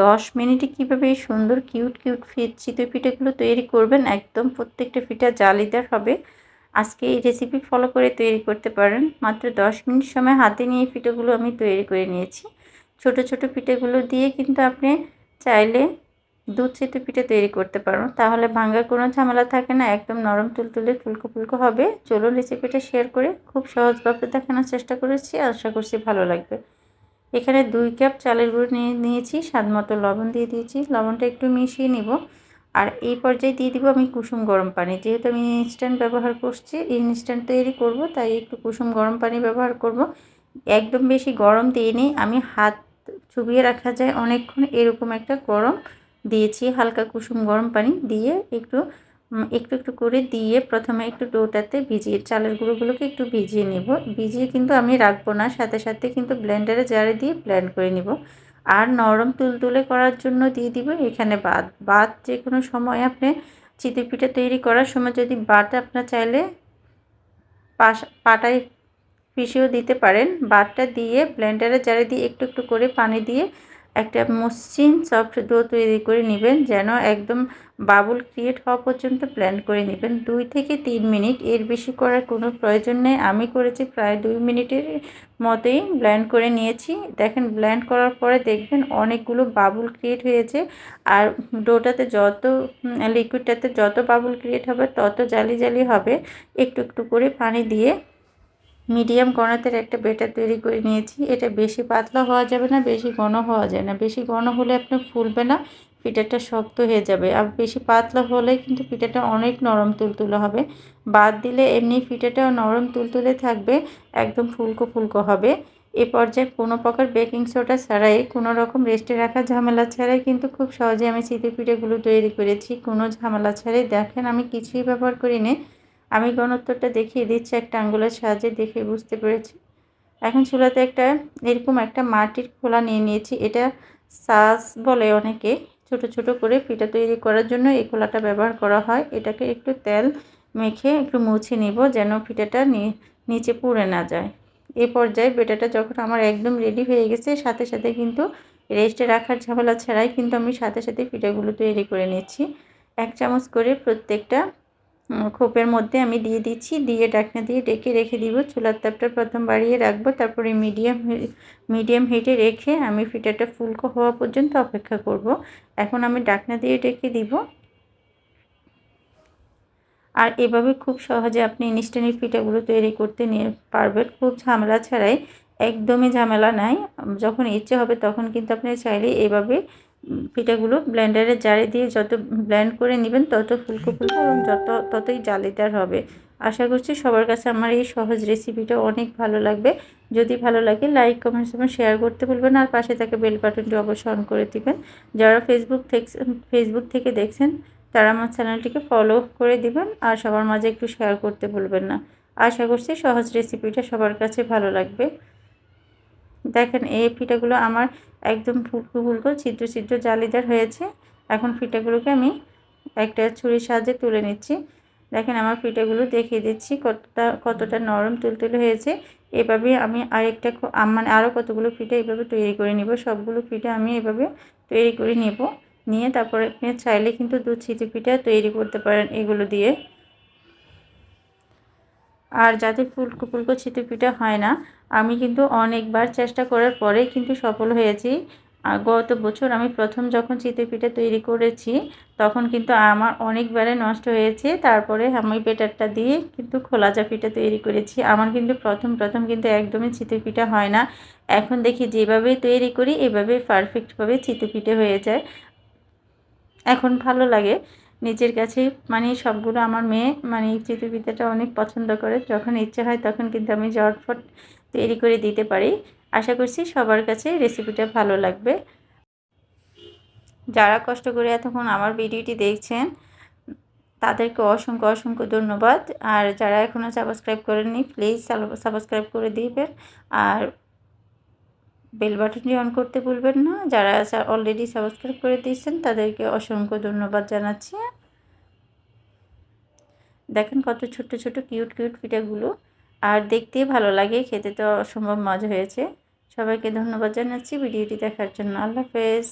দশ মিনিটে কীভাবে এই সুন্দর, কিউট কিউট ফিট চিতই পিঠেগুলো তৈরি করবেন? একদম প্রত্যেকটা পিঠা জালিদার হবে। আজকে এই রেসিপি ফলো করে তৈরি করতে পারেন। মাত্র দশ মিনিট সময় হাতে নিয়ে পিঠাগুলো আমি তৈরি করে নিয়েছি। ছোট ছোট পিঠেগুলো দিয়ে কিন্তু আপনি চাইলে দুধ চিতই পিঠে তৈরি করতে পারো তাহলে ভাঙার কোনো ঝামেলা থাকে না, একদম নরম তুলতুলে ফুলকো ফুলকো হবে। চলুন রেসিপিটা শেয়ার করে খুব সহজভাবে দেখানোর চেষ্টা করেছি। আশা করছি ভালো লাগবে। এখানে দুই কাপ চালের গুঁড়ো নিয়ে নিয়েছি, স্বাদ মতো লবণ দিয়ে দিয়েছি। লবণটা একটু মিশিয়ে নিব। আর এই পর্যায়ে দিয়ে দিব আমি কুসুম গরম পানি। যেহেতু আমি ইনস্ট্যান্ট ব্যবহার করছি ইনস্ট্যান্ট তৈরি করব, তাই একটু কুসুম গরম পানি ব্যবহার করব। একদম বেশি গরম দিয়ে নিই, আমি হাত চুবিয়ে রাখা যায়, অনেকক্ষণ এরকম একটা গরম দিয়েছি, হালকা কুসুম গরম পানি দিয়ে একটু একটু একটু করে দিয়ে প্রথমে একটু ডোটাতে ভিজিয়ে, চালের গুঁড়োগুলোকে একটু ভিজিয়ে নেব। ভিজিয়ে কিন্তু আমি রাখব না, সাথে সাথে কিন্তু ব্লেন্ডারে জারে দিয়ে ব্লেন্ড করে নিব। আর নরম তুলতুলে করার জন্য দিয়ে দিব এখানে বাদ। বাদ যে কোনো সময় আপনি চিতি পিঠা তৈরি করার সময় যদি বাট আপনার চাইলে পাটায় পিষেও দিতে পারেন। বাটটা দিয়ে ব্লেন্ডারে জারে দিয়ে একটু একটু করে পানি দিয়ে একটা মসৃণ সফট ডো তৈরি করে নেবেন, যেন একদম বাবুল ক্রিয়েট হওয়া পর্যন্ত ব্ল্যান্ড করে নেবেন। দুই থেকে তিন মিনিট, এর বেশি করার কোনো প্রয়োজন নেই। আমি করেছি প্রায় দুই মিনিটের মতোই ব্ল্যান্ড করে নিয়েছি। দেখেন ব্ল্যান্ড করার পরে দেখবেন অনেকগুলো বাবুল ক্রিয়েট হয়েছে। আর ডোটাতে যত লিকুইডটাতে যত বাবুল ক্রিয়েট হবে, তত জালি জালি হবে। একটু একটু করে পানি দিয়ে মিডিয়াম ঘনত্বের একটা বেটার তৈরি করে নিয়েছি। এটা বেশি পাতলা হওয়া যাবে না, বেশি ঘন হওয়া যায় না। বেশি ঘন হলে আপনার ফুলবে না পিঠাটা শক্ত হয়ে যাবে। আর বেশি পাতলা হলে কিন্তু পিঠাটা অনেক নরম তুলতুলে হবে। বাদ দিলে এমনি পিঠাটাও নরম তুলতুলে থাকবে, একদম ফুলকো ফুলকো হবে। এ পর্যায়ে কোনো প্রকার বেকিং সোডা ছাড়াই, কোনো রকম রেস্টে রাখা ঝামেলা ছাড়াই কিন্তু খুব সহজে আমি চিতি পিঠেগুলো তৈরি করেছি। কোনো ঝামেলা ছাড়াই। দেখেন আমি কিছুই ব্যবহার করিনি। আমি ঘনত্বটা দেখিয়ে দিচ্ছি একটা আঙ্গুলের সাহায্যে দেখে বুঝতে পেরেছি। এখন চুলাতে একটা এরকম একটা মাটির খোলা নিয়ে নিয়েছি। এটা সাস বলে অনেকে, ছোট ছোট করে পিঠা তৈরি করার জন্য এই খোলাটা ব্যবহার করা হয়। এটাকে একটু তেল মেখে একটু মুছে নিব যেন পিঠাটা নিচে পুড়ে না যায়। এ পর্যায়ে বেটাটা যখন আমার একদম রেডি হয়ে গেছে, সাথে সাথে কিন্তু রেস্টে রাখার ঝামেলা ছাড়াই কিন্তু আমি সাথে সাথে পিঠাগুলো তৈরি করে নিচ্ছি। এক চামচ করে প্রত্যেকটা খোপের মধ্যে আমি দিয়ে দিচ্ছি। দিয়ে ডাকনা দিয়ে ডেকে রেখে দিব। চুলার তাপটা প্রথম বাড়িয়ে রাখব। তারপরে মিডিয়াম মিডিয়াম হিটে রেখে আমি ফিটারটা ফুলকো হওয়া পর্যন্ত অপেক্ষা করব। এখন আমি ডাকনা দিয়ে ডেকে দিব। আর এভাবে খুব সহজে আপনি ইনস্ট্যান্ট ফিটাগুলো তৈরি করতে নিয়ে পারবেন। খুব ঝামেলা ছাড়াই, একদমই ঝামেলা নাই। যখন ইচ্ছে হবে তখন কিন্তু আপনি চাইলে এভাবে পিঠাগুলো ব্লেন্ডারে জারে দিয়ে যত ব্লেন্ড করে নেবেন তত ফুলকো ফুলকো এবং যত, ততই জালিদার হবে। আশা করছি সবার কাছে আমার এই সহজ রেসিপিটা অনেক ভালো লাগবে। যদি ভালো লাগে লাইক কমেন্টস এবং শেয়ার করতে ভুলবেন আর পাশে থাকে বেল বাটনটি অবশ্যই অন করে দিবেন। যারা ফেসবুক থেকে ফেসবুক থেকে দেখছেন, তারা আমার চ্যানেলটিকে ফলো করে দিবেন। আর সবার মাঝে একটু শেয়ার করতে ভুলবেন না। আশা করছি সহজ রেসিপিটা সবার কাছে ভালো লাগবে। দেখেন এই পিঠাগুলো আমার একদম ফুলকো ফুলকো, ছিদ্র ছিদ্র জালিদার হয়েছে। এখন পিঠাগুলোকে আমি একটা ছুরির সাহায্যে তুলে নিচ্ছি। দেখেন আমার পিঠাগুলো দেখিয়ে দিচ্ছি কতটা কতটা নরম তুলতুলে হয়েছে। এভাবে আমি আরেকটা মানে আরও কতগুলো পিঠা এভাবে তৈরি করে নিব। সবগুলো পিঠা আমি এভাবে তৈরি করে নেব। নিয়ে তারপরে আপনি চাইলে কিন্তু দুধ ছিটি পিঠা তৈরি করতে পারেন এগুলো দিয়ে। আর যাতে ফুলকো ফুলকো ছিটে হয় না, আমি কিন্তু অনেকবার চেষ্টা করার পরে কিন্তু সফল হয়েছি। গত বছর আমি প্রথম যখন চিতে তৈরি করেছি, তখন কিন্তু আমার অনেকবারে নষ্ট হয়েছে। তারপরে আমি বেটারটা দিয়ে কিন্তু খোলা চা পিঠা তৈরি করেছি। আমার কিন্তু প্রথম প্রথম কিন্তু একদমই চিতে পিঠা হয় না। এখন দেখি যেভাবে তৈরি করি, এভাবে পারফেক্টভাবে চিতে পিঠে হয়ে যায়। এখন ভালো লাগে। নিজের কাছে মানে সবগুলো আমার মেয়ে মানে চিতই পিঠাটা অনেক পছন্দ করে। যখন ইচ্ছে হয় তখন কিন্তু আমি জটফট তৈরি করে দিতে পারি। আশা করছি সবার কাছে রেসিপিটা ভালো লাগবে। যারা কষ্ট করে এতক্ষণ আমার ভিডিওটি দেখছেন, তাদেরকে অসংখ্য অসংখ্য ধন্যবাদ। আর যারা এখনও সাবস্ক্রাইব করেননি প্লিজ সাবস্ক্রাইব করে দিবেন। আর বেল বাটনটি অন করতে ভুলবেন না। যারা অলরেডি সাবস্ক্রাইব করে দিয়েছেন, তাদেরকে অসংখ্য ধন্যবাদ জানাচ্ছি। দেখেন কত ছোট ছোট কিউট কিউট পিঠাগুলো। আর দেখতে ভালো লাগে, খেতে তো অসম্ভব মজা হয়েছে। সবাইকে ধন্যবাদ জানাচ্ছি। ভিডিওটি দেখার জন্য আল্লাহ হাফেজ।